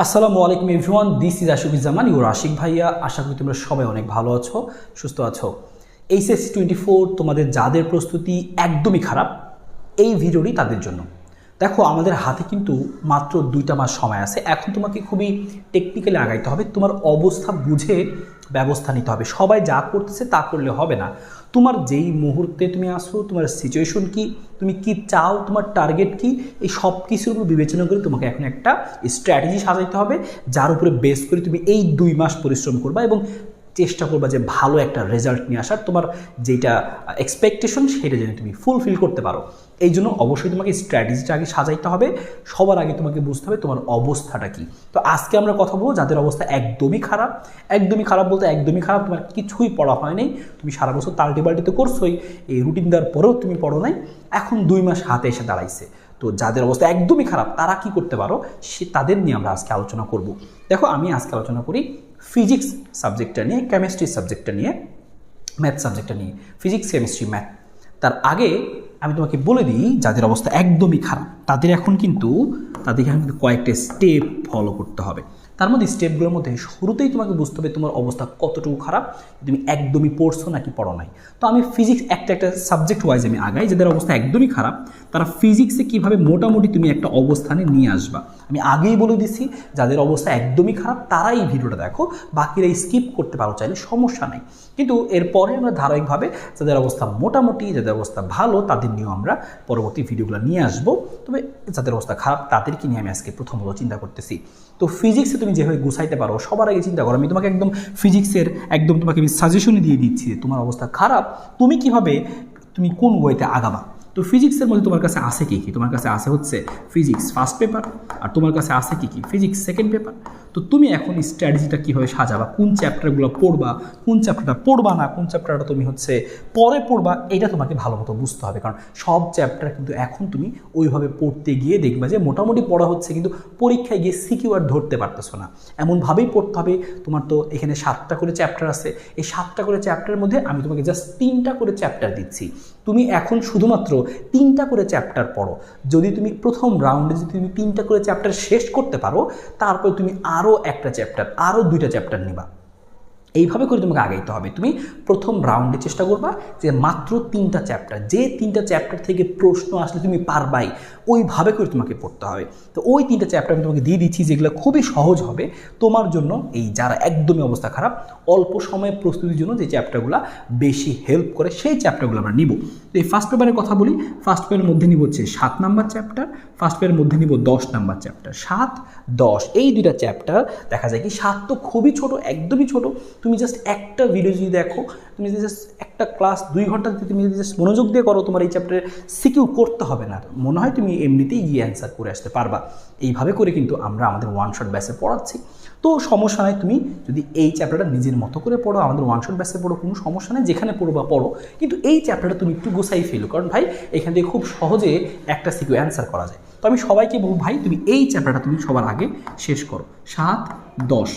আসসালামু আলাইকুম everyone, this is Ashikuzzaman your Ashik ভাইয়া। আশা করি তোমরা সবাই অনেক ভালো আছো, সুস্থ আছো। এইচএস টোয়েন্টি ফোর তোমাদের যাদের প্রস্তুতি একদমই খারাপ, এই ভিডিওটি তাদের জন্য। দেখো, আমাদের হাতে কিন্তু মাত্র দুইটা মাস সময় আছে। এখন তোমাকে খুবই টেকনিক্যালি আগাইতে হবে। তোমার অবস্থা বুঝে ব্যবস্থা নিতে হবে। সবাই যা করতেছে তা করলে হবে না। তোমার যেই মুহূর্তে তুমি আসো, তোমার সিচুয়েশন কি, তুমি কি চাও, তোমার টার্গেট কি, এই সব কিছুর উপর বিবেচনা করে তোমাকে এখন একটা স্ট্র্যাটেজি সাজাইতে হবে, যার উপরে বেস করে তুমি এই দুই মাস পরিশ্রম করবা এবং চেষ্টা করবা যে ভালো একটা রেজাল্ট নিয়ে আসার। তোমার যেটা এক্সপেকটেশন সেটা যেন তুমি ফুলফিল করতে পারো। এই জন্য অবশ্যই তোমাকে স্ট্র্যাটেজিটা আগে সাজাইতে হবে। সবার আগে তোমাকে বুঝতে হবে তোমার অবস্থাটা কি। তো আজকে আমরা কথা বলব যাদের অবস্থা একদমই খারাপ। একদমই খারাপ বলতে একদমই খারাপ তোমার কিছুই পড়া হয় নাই। তুমি সারা বছর তাল্টি বাল্টি তো করছোই, এই রুটিন দেওয়ার পরেও তুমি পড়ো নাই। এখন দুই মাস হাতে এসে দাঁড়াইছে। তো যাদের অবস্থা একদমই খারাপ, তারা কি করতে পারো? সে তাদের নিয়ে আমরা আজকে আলোচনা করব। দেখো আমি আজকে আলোচনা করি ফিজিক্স সাবজেক্টটা নিয়ে কেমিস্ট্রি সাবজেক্টটা নিয়ে ম্যাথ সাবজেক্টটা নিয়ে ফিজিক্স কেমিস্ট্রি ম্যাথ তার আগে আমি তোমাকে বলে দিই, যাদের অবস্থা একদমই খারাপ, তাদের এখন কিন্তু তাদেরকে এখন কিন্তু কয়েকটা স্টেপ ফলো করতে হবে। তার মধ্যে স্টেপগুলোর মধ্যে শুরুতেই তোমাকে বুঝতে হবে তোমার অবস্থা কতটুকু খারাপ তুমি একদমই পড়ছো নাকি পড়ো নাই। তো আমি ফিজিক্স একটা একটা সাবজেক্ট ওয়াইজ আমি আগাই, যাদের অবস্থা একদমই খারাপ, তারা ফিজিক্সে কীভাবে মোটামুটি তুমি একটা অবস্থানে নিয়ে আসবা। আমি আগেই বলে দিছি, যাদের অবস্থা একদমই খারাপ, তারাই এই ভিডিওটা দেখো। বাকিরা স্কিপ করতে পারো, চাইলে সমস্যা নেই। কিন্তু এরপরে আমরা ধারাবাহিকভাবে যাদের অবস্থা মোটামুটি, যাদের অবস্থা ভালো, তাদের নিয়েও আমরা পরবর্তী ভিডিওগুলো নিয়ে আসব। তবে যাদের অবস্থা খারাপ, তাদেরকে নিয়ে আমি আজকে প্রথমত চিন্তা করতেছি। তো ফিজিক্সে তুমি যেভাবে গুছাইতে পারো, সবার আগে চিন্তা করো। আমি তোমাকে একদম ফিজিক্সের একদম তোমাকে আমি সাজেশনই দিয়ে দিচ্ছি যে তোমার অবস্থা খারাপ, তুমি কীভাবে, তুমি কোন ওয়েতে আগাবা? তো ফিজিক্সের মধ্যে তোমার কাছে আছে কি কি? তোমার কাছে আছে হচ্ছে ফিজিক্স ফার্স্ট পেপার আর তোমার কাছে আছে কি কি? ফিজিক্স সেকেন্ড পেপার তো তুমি এখন স্ট্র্যাটেজিটা কীভাবে সাজাবা? কোন চ্যাপ্টারগুলো পড়বা? কোন চ্যাপ্টারটা পড়বা না? কোন চ্যাপ্টারটা তুমি হচ্ছে পরে পড়বা? এটা তোমাকে ভালো মতো বুঝতে হবে। কারণ সব চ্যাপ্টার কিন্তু এখন তুমি ওইভাবে পড়তে গিয়ে দেখবা যে মোটামুটি পড়া হচ্ছে কিন্তু পরীক্ষায় গিয়ে সিকিউ আর ধরতে পারতেছো না। এমনভাবেই পড়তে হবে। তোমার তো এখানে সাতটা করে চ্যাপ্টার আছে। এই সাতটা করে চ্যাপ্টারের মধ্যে আমি তোমাকে জাস্ট তিনটা করে চ্যাপ্টার দিচ্ছি। তুমি এখন শুধুমাত্র তিনটা করে চ্যাপ্টার পড়ো। যদি তুমি প্রথম রাউন্ডে যদি তুমি তিনটা করে চ্যাপ্টার শেষ করতে পারো, তারপর তুমি আরও একটা চ্যাপ্টার আরও দুইটা চ্যাপ্টার নিবা। এইভাবে করে তোমাকে আগাইতে হবে। তুমি প্রথম রাউন্ডে চেষ্টা করবা যে মাত্র তিনটা চ্যাপ্টার যে তিনটা চ্যাপ্টার থেকে প্রশ্ন আসলে তুমি পারবাই, ওইভাবে করে তোমাকে পড়তে হবে। তো ওই তিনটা চ্যাপ্টার আমি তোমাকে দিয়ে দিচ্ছি যেগুলো খুবই সহজ হবে। তোমার জন্য এই যারা একদমই অবস্থা খারাপ, অল্প সময়ে প্রস্তুতির জন্য যে চ্যাপ্টারগুলো বেশি হেল্প করে, সেই চ্যাপ্টারগুলো আমরা নিব। তো এই ফার্স্ট পেপারের কথা বলি ফার্স্ট পেপারের মধ্যে নিব হচ্ছে সাত নাম্বার চ্যাপ্টার ফার্স্ট পেপারের মধ্যে নিব দশ নাম্বার চ্যাপ্টার সাত, দশ, এই দুইটা চ্যাপ্টার দেখা যায় কি সাত তো খুবই ছোট, একদমই ছোট। তুমি জাস্ট একটা ভিডিও যদি দেখো, তুমি যদি জাস্ট একটা ক্লাস দুই ঘণ্টা যদি তুমি যদি জাস্ট মনোযোগ দিয়ে করো, তোমার এই চ্যাপ্টারে সিকিউ করতে হবে না। মনে হয় তুমি এমনিতেই গিয়ে অ্যান্সার করে আসতে পারবা। এইভাবে করে কিন্তু আমরা আমাদের ওয়ান শট ব্যাসে পড়াচ্ছি। তো সমস্যা নাই। তুমি যদি এই চ্যাপ্টারটা নিজের মতো করে পড়ো, আমাদের ওয়ান শট ব্যাসে পড়ো, কোনো সমস্যা নেই, যেখানে পড়ো বা পড়ো, কিন্তু এই চ্যাপ্টারটা তুমি একটু গোসাই ফেলো। কারণ ভাই, এখান থেকে খুব সহজে একটা সিকিউ অ্যান্সার করা যায়। তো আমি সবাইকে বলব, ভাই, তুমি এই চ্যাপ্টারটা তুমি সবার আগে শেষ করো। সাত, দশ।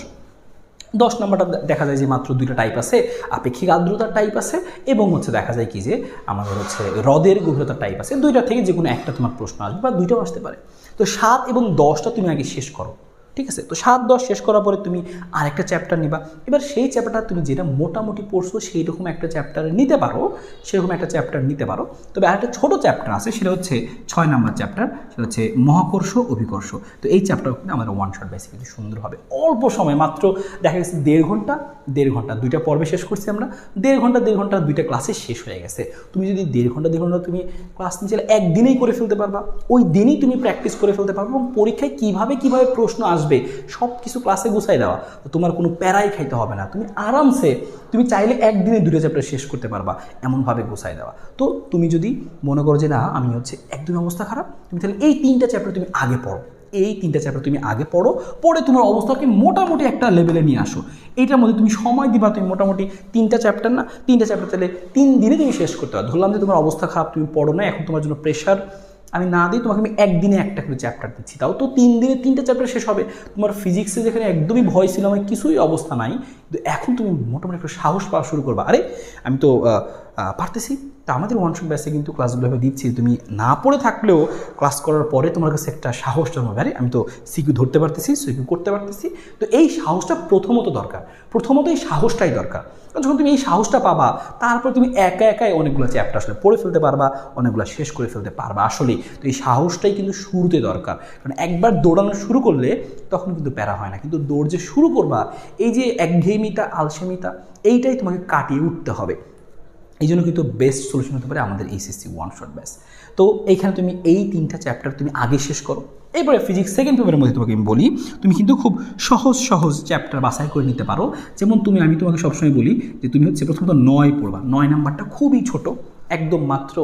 দশ নম্বরটা দেখা যায় যে মাত্র দুইটা টাইপ আছে, আপেক্ষিক আর্দ্রতার টাইপ আছে, এবং হচ্ছে দেখা যায় কি যে আমাদের হচ্ছে হ্রদের গভীরতার টাইপ আছে। দুইটা থেকে যে কোনো একটা তোমার প্রশ্ন আসবে বা দুইটাও আসতে পারে। তো সাত এবং দশটা তুমি আগে শেষ করো। ঠিক আছে? তো সাত দশ শেষ করার পরে তুমি আরেকটা চ্যাপ্টার নিবা। এবার সেই চ্যাপ্টারটা তুমি যেটা মোটামুটি পড়ছো সেই রকম একটা চ্যাপ্টার নিতে পারো, সেরকম একটা চ্যাপ্টার নিতে পারো। তবে আরেকটা ছোটো চ্যাপ্টার আছে, সেটা হচ্ছে ছয় নম্বর চ্যাপ্টার সেটা হচ্ছে মহাকর্ষ অভিকর্ষ তো এই চ্যাপ্টার কিন্তু আমাদের ওয়ান শট বেসিক্যালি সুন্দর হবে। অল্প সময়, মাত্র দেখা গেছে দেড় ঘণ্টা দেড় ঘণ্টা, দুইটা পর্বে শেষ করছি আমরা। দেড় ঘণ্টা দেড় ঘণ্টা, দুইটা ক্লাসে শেষ হয়ে গেছে। তুমি যদি দেড় ঘণ্টা দেড় ঘণ্টা তুমি ক্লাস নিয়ে একদিনেই করে ফেলতে পারবা। ওই দিনই তুমি প্র্যাকটিস করে ফেলতে পারবা এবং পরীক্ষায় কীভাবে কীভাবে প্রশ্ন আসবে সব কিছু ক্লাসে গুছাই দেওয়া তো তোমার কোনো প্যারাই খাইতে হবে না। তুমি আরামসে, তুমি চাইলে একদিনে দুটো চ্যাপ্টার শেষ করতে পারবা, এমনভাবে গুছাই দেওয়া তো তুমি যদি মনে করো যে, না, আমি হচ্ছে একদমই অবস্থা খারাপ, তুমি তাহলে এই তিনটা চ্যাপ্টার তুমি আগে পড়ো। এই তিনটা চ্যাপ্টার তুমি আগে পড়ো, পড়ে তোমার অবস্থাকে মোটামুটি একটা লেভেলে নিয়ে আসো। এইটার মধ্যে তুমি সময় দিবা, তুমি মোটামুটি তিনটা চ্যাপ্টার না, তিনটা চ্যাপ্টার তাহলে তিন দিনে তুমি শেষ করতে পারো। ধরলাম যে তোমার অবস্থা খারাপ, তুমি পড়ো না, এখন তোমার জন্য প্রেশার আমি না দিই তোমাকে আমি একদিনে একটা করে চ্যাপ্টার দিচ্ছি। তাও তো তিন দিনে তিনটা চ্যাপ্টার শেষ হবে। তোমার ফিজিক্সে যেখানে একদমই ভয় ছিল, আমার কিছুই অবস্থা নাই। এখন তুমি মোটামুটি একটু সাহস পাওয়া শুরু করবা। আরে, আমি তো পারতেছি। তা আমাদের ওয়ান শট ব্যাসে কিন্তু ক্লাসগুলো এভাবে দিচ্ছি। তুমি না পড়ে থাকলেও ক্লাস করার পরে তোমার কাছে একটা সাহস জন্মাবে। আরে, আমি তো সিকিউ ধরতে পারতেছি সিকিউ করতে পারতেছি। তো এই সাহসটা প্রথমত দরকার। প্রথমত এই সাহসটাই দরকার। যখন তুমি এই সাহসটা পাবা, তারপর তুমি একা একাই অনেকগুলো চ্যাপ্টার আসলে পড়ে ফেলতে পারবা, অনেকগুলো শেষ করে ফেলতে পারবা আসলেই তো এই সাহসটাই কিন্তু শুরুতে দরকার। কারণ একবার দৌড়ানো শুরু করলে তখন কিন্তু প্যারা হয় না। কিন্তু দৌড় যে শুরু করবা, এই যে একঘেয়েমিতা আলসেমিতা, এইটাই তোমাকে কাটিয়ে উঠতে হবে। এই জন্য কিন্তু বেস্ট সলিউশন হতে পারে আমাদের এইচএসসি ওয়ান শট ব্যাস তো এইখানে তুমি এই তিনটা চ্যাপ্টার তুমি আগে শেষ করো। এরপরে ফিজিক্স সেকেন্ড পেপারের মধ্যে তোমাকে আমি বলি, তুমি কিন্তু খুব সহজ সহজ চ্যাপ্টার বাছাই করে নিতে পারো। যেমন তুমি, আমি তোমাকে সবসময় বলি যে তুমি হচ্ছে প্রথমত নয় পড়বা। নয় নাম্বারটা খুবই ছোট, একদম মাত্র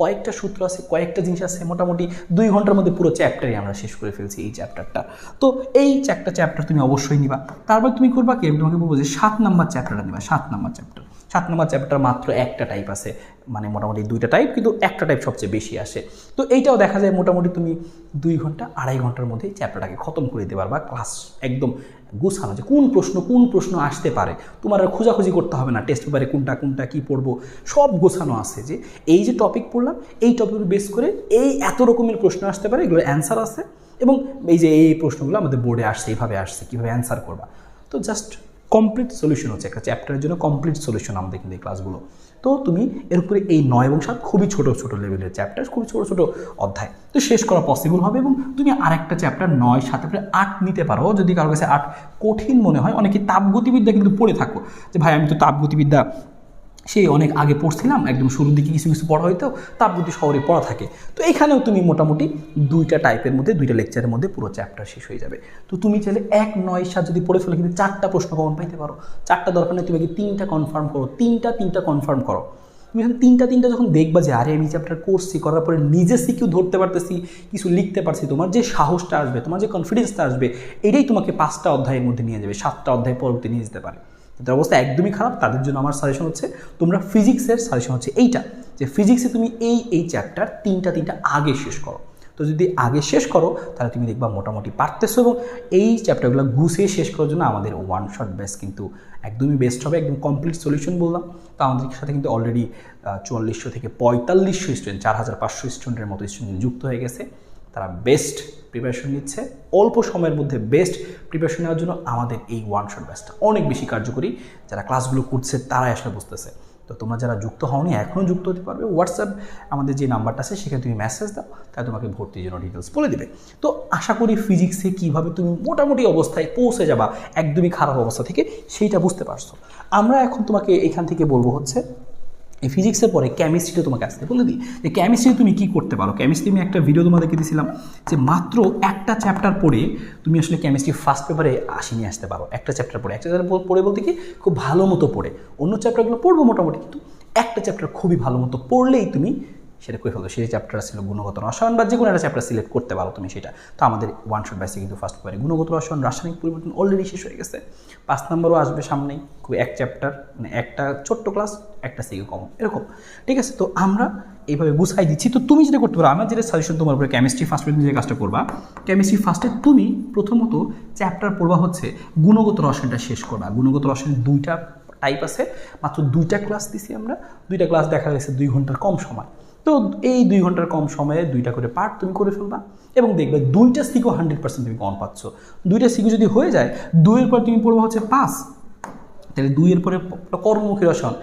কয়েকটা সূত্র আছে, কয়েকটা জিনিস আছে, মোটামুটি দুই ঘণ্টার মধ্যে পুরো চ্যাপ্টারই আমরা শেষ করে ফেলছি এই চ্যাপ্টারটা তো এই একটা চ্যাপ্টার তুমি অবশ্যই নিবা। তারপর তুমি করবা কি? আমি তোমাকে বলব যে সাত নাম্বার চ্যাপ্টারটা নিবা, সাত নাম্বার চ্যাপ্টার সাত নম্বর চ্যাপ্টার মাত্র একটা টাইপ আছে মানে মোটামুটি দুইটা টাইপ কিন্তু একটা টাইপ সবচেয়ে বেশি আসে। তো এইটাও দেখা যায় মোটামুটি তুমি দুই ঘণ্টা, আড়াই ঘণ্টার মধ্যে চ্যাপ্টারটাকে খতম করে দিতে পারবা। ক্লাস একদম গুছানো যে কোন প্রশ্ন কোন প্রশ্ন আসতে পারে, তোমার আর খোঁজাখুঁজি করতে হবে না টেস্ট পেপারে কোনটা কোনটা, কী পড়ব, সব গোছানো আছে যে এই যে টপিক পড়লাম, এই টপিক বেস করে এই এত রকমের প্রশ্ন আসতে পারে, এগুলোর অ্যান্সার আছে এবং এই যে এই প্রশ্নগুলো আমাদের বোর্ডে আসছে, এইভাবে আসছে, কীভাবে অ্যান্সার করবা। তো জাস্ট কমপ্লিট সলিউশন হচ্ছে একটা চ্যাপ্টারের জন্য কমপ্লিট সলিউশন আমাদের কিন্তু এই ক্লাসগুলো তো তুমি এর উপরে এই নয় এবং সাত খুবই ছোট ছোট লেভেলের চ্যাপ্টার খুবই ছোট ছোট অধ্যায়। তো শেষ করা পসিবল হবে এবং তুমি আরেকটা চ্যাপ্টার নয়, সাত তারপরে আট নিতে পারো। যদি কারও কাছে আট কঠিন মনে হয়, অনেকে তাপগতিবিদ্যা কিন্তু পড়ে থাকো। যে ভাই, আমি তো তাপগতিবিদ্যা সেই অনেক আগে পড়ছিলাম, একদম শুরুর দিকে কিছু কিছু পড়া হইতো তাপগতি শহরে পড়া থাকে। তো এখানেও তুমি মোটামুটি দুইটা টাইপের মধ্যে, দুইটা লেকচারের মধ্যে পুরো চ্যাপ্টার শেষ হয়ে যাবে। তো তুমি চাইলে এক, নয়, সাত যদি পড়ে ফেলো, কিন্তু চারটা প্রশ্ন কমন পাইতে পারো। চারটা দরকার নেই, তুমি তিনটা কনফার্ম করো। তিনটা তিনটা কনফার্ম করো। তুমি যখন তিনটা তিনটা যখন দেখবা যে, আরে আমি চ্যাপ্টার করছি, করার পরে নিজে সিকিউ ধরতে পারতেছি, কিছু লিখতে পারছি, তোমার যে সাহসটা আসবে, তোমার যে কনফিডেন্সটা আসবে, এটাই তোমাকে পাঁচটা অধ্যায়ের মধ্যে নিয়ে যাবে, সাতটা অধ্যায় পরবর্তী নিয়ে যেতে পারে। তাদের অবস্থা একদমই খারাপ, তাদের জন্য আমার সাজেশন হচ্ছে তোমরা ফিজিক্সের সাজেশন হচ্ছে এইটা, যে ফিজিক্সে তুমি এই এই চ্যাপ্টার তিনটা তিনটা আগে শেষ করো। তো যদি আগে শেষ করো, তাহলে তুমি দেখবা মোটামুটি পারতেছো এবং এই চ্যাপ্টারগুলো গুছিয়ে শেষ করার জন্য আমাদের ওয়ান শট বেস কিন্তু একদমই বেস্ট হবে, একদম কমপ্লিট সলিউশন বললাম। তো আমাদের সাথে কিন্তু অলরেডি চুয়াল্লিশশো থেকে পঁয়তাল্লিশশো স্টুডেন্ট চার হাজার পাঁচশো স্টুডেন্টের মতো স্টুডেন্ট যুক্ত হয়ে গেছে। তারা বেস্ট প্রিপারেশন নিচ্ছে। অল্প সময়ের মধ্যে বেস্ট প্রিপারেশন নেওয়ার জন্য আমাদের এই ওয়ান শট ব্যাচটা অনেক বেশি কার্যকরী। যারা ক্লাসগুলো করছে, তারাই আসলে বুঝতেছে। তো তোমরা যারা যুক্ত হওনি এখনও যুক্ত হতে পারবে। হোয়াটসঅ্যাপ আমাদের যে নাম্বারটা আছে, সেখানে তুমি মেসেজ দাও তাই তোমাকে ভর্তির জন্য ডিটেলস বলে দেবে। তো আশা করি ফিজিক্সে কীভাবে তুমি মোটামুটি অবস্থায় পৌঁছে যাবা, একদমই খারাপ অবস্থা থেকে, সেইটা বুঝতে পারছ। আমরা এখন তোমাকে এখান থেকে বলব হচ্ছে এই ফিজিক্সের পরে কেমিস্ট্রিটা তোমাকে আসতে বলে দিই। যে কেমিস্ট্রি তুমি কী করতে পারো? কেমিস্ট্রি আমি একটা ভিডিও তোমাদেরকে দিয়েছিলাম যে মাত্র একটা চ্যাপ্টার পড়ে তুমি আসলে কেমিস্ট্রি ফার্স্ট পেপারে আসি নিয়ে আসতে পারো। একটা চ্যাপ্টার পড়ে। একটা চ্যাপ্টার পড়ে বলতে কি খুব ভালো মতো পড়ে। অন্য চ্যাপ্টারগুলো পড়ব মোটামুটি, কিন্তু একটা চ্যাপ্টার খুবই ভালো মতো পড়লেই তুমি সেটা করে ফেলতো সেই চ্যাপ্টার ছিল গুণগত রসায়ন বা যে কোনো একটা চ্যাপ্টার সিলেক্ট করতে পারো তুমি সেটা। তো আমাদের ওয়ান শট বাইসে কিন্তু ফার্স্ট পেপারে গুণগত রসায়ন, রাসায়নিক পরিবর্তন অলরেডি শেষ হয়ে গেছে। পাঁচ নম্বরও আসবে সামনেই খুব এক চ্যাপ্টার মানে একটা ছোট্ট ক্লাস একটা সিকে কম এরকম। ঠিক আছে? তো আমরা এইভাবে গুছাই দিচ্ছি। তো তুমি যেটা করতে পারো, আমার যেটা সাজেশন তোমার উপরে কেমিস্ট্রি ফার্স্টে তুমি যে কাজটা করবা কেমিস্ট্রি ফার্স্টে তুমি প্রথমত চ্যাপ্টার পড়বা হচ্ছে গুণগত রসায়নটা শেষ করবা। গুণগত রসায়নের দুইটা টাইপ আছে, মাত্র দুইটা ক্লাস দিছি আমরা। দুইটা ক্লাস দেখা গেছে দুই ঘণ্টার কম সময়। তো এই দুই ঘণ্টার কম সময়ে দুইটা করে পার্ট তুমি করে ফেলবা এবং দেখবে দুইটা সিকো হান্ড্রেড পার্সেন্ট তুমি কম পাচ্ছ। দুইটা সিকো যদি হয়ে যায়, দুইয়ের পর তুমি পড়বা হচ্ছে পাঁচ। তাহলে দুইয়ের পরে কর্মমুখী রসন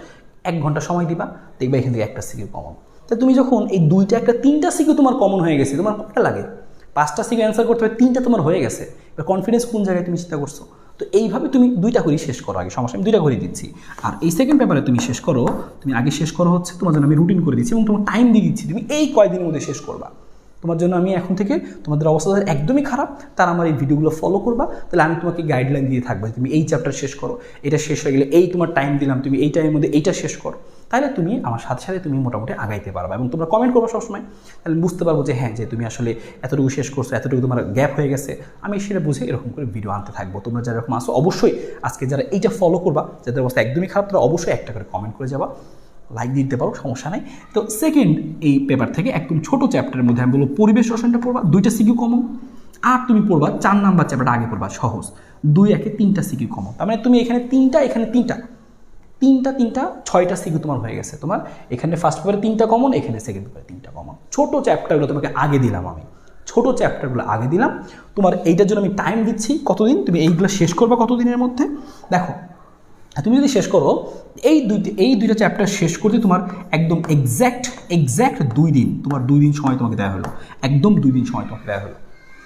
এক ঘণ্টা সময় দিবা, দেখবে এখান থেকে একটা সিকিউ কমন তা তুমি যখন এই দুইটা একটা তিনটা সিকিউ তোমার কমন হয়ে গেছে, তোমার কতটা লাগে? পাঁচটা সিকিউ অ্যান্সার করতে হবে তিনটা তোমার হয়ে গেছে। এবার কনফিডেন্স কোন জায়গায় তুমি চিন্তা করছ? তো এইভাবে তুমি দুইটা করেই শেষ করো আগে, সমস্যা আমি দুইটা করে দিচ্ছি। আর এই সেকেন্ড পেপারে তুমি শেষ করো, তুমি আগে শেষ করো হচ্ছে তোমার জন্য আমি রুটিন করে দিচ্ছি এবং তোমার টাইম দিয়ে দিচ্ছি, তুমি এই কয়দিনের মধ্যে শেষ করবা। তোমার জন্য আমি এখন থেকে তোমাদের অবস্থা একদমই খারাপ, তারা আমার এই ভিডিওগুলো ফলো করবা, তাহলে আমি তোমাকে গাইডলাইন দিয়ে থাকব তুমি এই চ্যাপ্টার শেষ করো, এটা শেষ হয়ে গেলে এই তোমার টাইম দিলাম, তুমি এই টাইমের মধ্যে এইটা শেষ করো। তাহলে তুমি আমার সাথে সাথে তুমি মোটামুটি আগাইতে পারবা এবং তোমরা কমেন্ট করব সবসময়। তাহলে বুঝতে পারব যে হ্যাঁ যে তুমি আসলে এতটুকু শেষ করছ, এতটুকু তোমার গ্যাপ হয়ে গেছে। আমি সেটা বুঝে এরকম করে ভিডিও আনতে থাকব। তোমরা যারা এরকম আসো অবশ্যই আজকে যারা এইটা ফলো করবা, যাদের অবস্থা একদমই খারাপ, তারা অবশ্যই একটা করে কমেন্ট করে যাবা। লাইক দিতে পারো, সমস্যা নাই। তো সেকেন্ড এই পেপার থেকে একদম ছোট চ্যাপ্টারের মধ্যে আমি বলব, পরিবেশ রসায়নটা পড়বা, দুইটা সিকিউ কমন আর তুমি পড়বা, চার নাম্বার চ্যাপ্টারটা আগে পড়বা, সহজ। দুই একে তিনটা সিকিউ কমন তার মানে তুমি এখানে তিনটা এখানে তিনটা। তিনটা তিনটা, ছয়টা সিকিউ তোমার হয়ে গেছে। তোমার এখানে ফার্স্ট পেপারে তিনটা কমন এখানে সেকেন্ড পেপারে তিনটা কমন ছোট চ্যাপ্টারগুলো তোমাকে আগে দিলাম আমি। ছোট চ্যাপ্টারগুলো আগে দিলাম। তোমার এইটার জন্য আমি টাইম দিচ্ছি কতদিন? তুমি এইগুলো শেষ করবে কতদিনের মধ্যে? দেখো তুমি যদি শেষ করো, এই দুইটি, এই দুইটা চ্যাপ্টার শেষ করতে তোমার একদম এক্স্যাক্ট এক্স্যাক্ট দুই দিন, তোমার দুই দিন সময় তোমাকে দেওয়া হলো। একদম দুই দিন সময় তোমাকে দেওয়া হলো।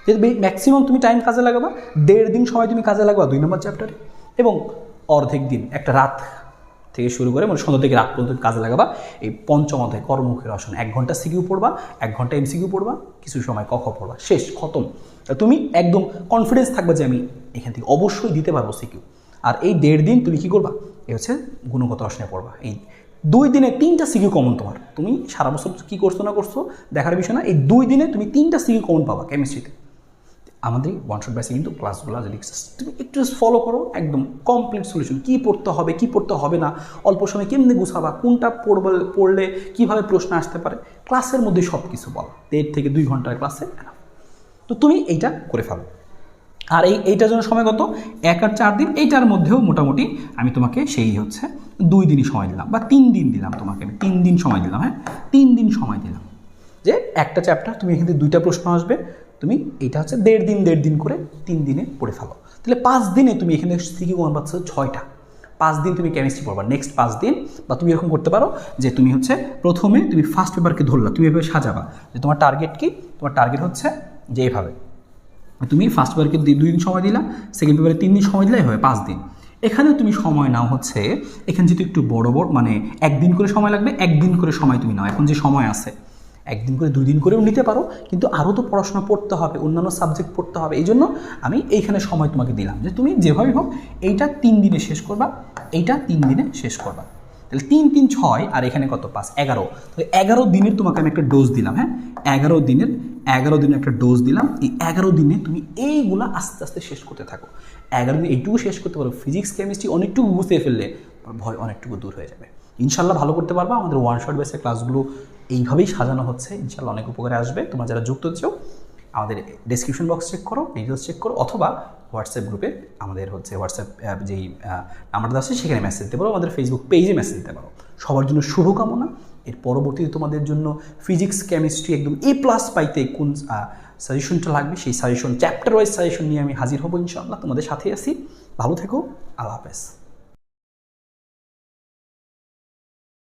যে ম্যাক্সিমাম তুমি টাইম কাজে লাগাবা, দেড় দিন সময় তুমি কাজে লাগাবা দুই নম্বর চ্যাপ্টারে এবং অর্ধেক দিন, একটা রাত থেকে শুরু করে মানে সন্ধ্যা থেকে রাত পর্যন্ত কাজে লাগাবা। এই পঞ্চম অধ্যায়, কর্মমুখী রসন এক ঘণ্টা সিকিউ পড়বা, এক ঘণ্টা এমসিকিউ পড়বা, কিছু সময় কখ পড়বা। শেষ, খতম। তুমি একদম কনফিডেন্স থাকবে যে আমি এখান থেকে অবশ্যই দিতে পারব সিকিউ আর এই দেড় দিন তুমি কি করবা? এই হচ্ছে গুণগত রসনে পড়বা। এই দুই দিনে তিনটা সিকিউ কমন তোমার। তুমি সারা বছর কী করছ না করছ দেখার বিষয় না, এই দুই দিনে তুমি তিনটা সিকিউ কমন পাবা কেমিস্ট্রিতে আমাদের ওয়ান শট ব্যাসে কিন্তু ক্লাসগুলো যদি তুমি একটু ফলো করো, একদম কমপ্লিট সলিউশন কী পড়তে হবে, কী পড়তে হবে না, অল্প সময় কেমনি গুছাবা, কোনটা পড়বে, পড়লে কীভাবে প্রশ্ন আসতে পারে ক্লাসের মধ্যে সব কিছু বলা। দেড় থেকে দুই ঘণ্টার ক্লাসে তো তুমি এইটা করে ফেলো। আর এই, এইটার জন্য সময় কত? এক আর চার দিন, এইটার মধ্যেও মোটামুটি আমি তোমাকে সেই হচ্ছে দুই দিনই সময় দিলাম, বা তিন দিন দিলাম তোমাকে। আমি তিন দিন সময় দিলাম হ্যাঁ? তিন দিন সময় দিলাম। যে একটা চ্যাপ্টার তুমি এখান থেকে দুইটা প্রশ্ন আসবে তুমি এটা হচ্ছে দেড় দিন দেড় দিন করে তিন দিনে পড়ে ফেলো। তাহলে পাঁচ দিনে তুমি এখানে সিকিউ কমন পাচ্ছ ছয়টা। পাঁচ দিন তুমি কেমিস্ট্রি পড়বা। নেক্সট পাঁচ দিন বা তুমি এরকম করতে পারো যে তুমি হচ্ছে প্রথমে তুমি ফার্স্ট পেপারকে ধরলা, তুমি এভাবে সাজাবা যে তোমার টার্গেট কি? তোমার টার্গেট হচ্ছে যে এইভাবে তুমি ফার্স্ট পেপারকে দুই দিন সময় দিলা সেকেন্ড পেপারে তিন দিন সময় দিলাই হবে, পাঁচ দিন। এখানেও তুমি সময় নাও হচ্ছে, এখানে যেহেতু একটু বড় বড় মানে একদিন করে সময় লাগবে, একদিন করে সময় তুমি নাও। এখন যে সময় আছে একদিন করে দুই দিন করেও নিতে পারো, কিন্তু আরও তো পড়াশোনা পড়তে হবে, অন্যান্য সাবজেক্ট পড়তে হবে। এই জন্য আমি এইখানে সময় তোমাকে দিলাম যে তুমি যেভাবেই হোক এইটা তিন দিনে শেষ করবা, এইটা তিন দিনে শেষ করবা। তাহলে তিন তিন, ছয় আর এখানে কত? পাঁচ, এগারো। তো এগারো দিনের তোমাকে আমি একটা ডোজ দিলাম হ্যাঁ? এগারো দিনের এগারো দিনের একটা ডোজ দিলাম। এই এগারো দিনে তুমি এইগুলা আস্তে আস্তে শেষ করতে থাকো। এগারো দিন এইটুকু শেষ করতে পারো। ফিজিক্স কেমিস্ট্রি অনেকটুকু বুঝতে ফেললে ভয় অনেকটুকু দূর হয়ে যাবে। ইনশাল্লাহ ভালো করতে পারবা। আমাদের ওয়ান শট বেসের ক্লাসগুলো এইভাবেই সাজানো হচ্ছে। ইনশাল্লাহ অনেক উপকারে আসবে। তোমরা যারা যুক্ত হচ্ছ, আমাদের ডেসক্রিপশন বক্স চেক করো ডিটেলস চেক করো, অথবা হোয়াটসঅ্যাপ গ্রুপে আমাদের হচ্ছে হোয়াটসঅ্যাপ যেই নাম্বারটা আছে, সেখানে মেসেজ দিতে পারো। আমাদের ফেসবুক পেজে মেসেজ দিতে পারো। সবার জন্য শুভকামনা। এর পরবর্তীতে তোমাদের জন্য ফিজিক্স কেমিস্ট্রি একদম এ প্লাস পাইতে কোন সাজেশনটা লাগবে, সেই সাজেশন চ্যাপ্টার ওয়াইজ সাজেশন নিয়ে আমি হাজির হব ইনশাআল্লাহ। তোমাদের সাথে আছি। ভালো থেকো। আল্লাহ হাফেজ।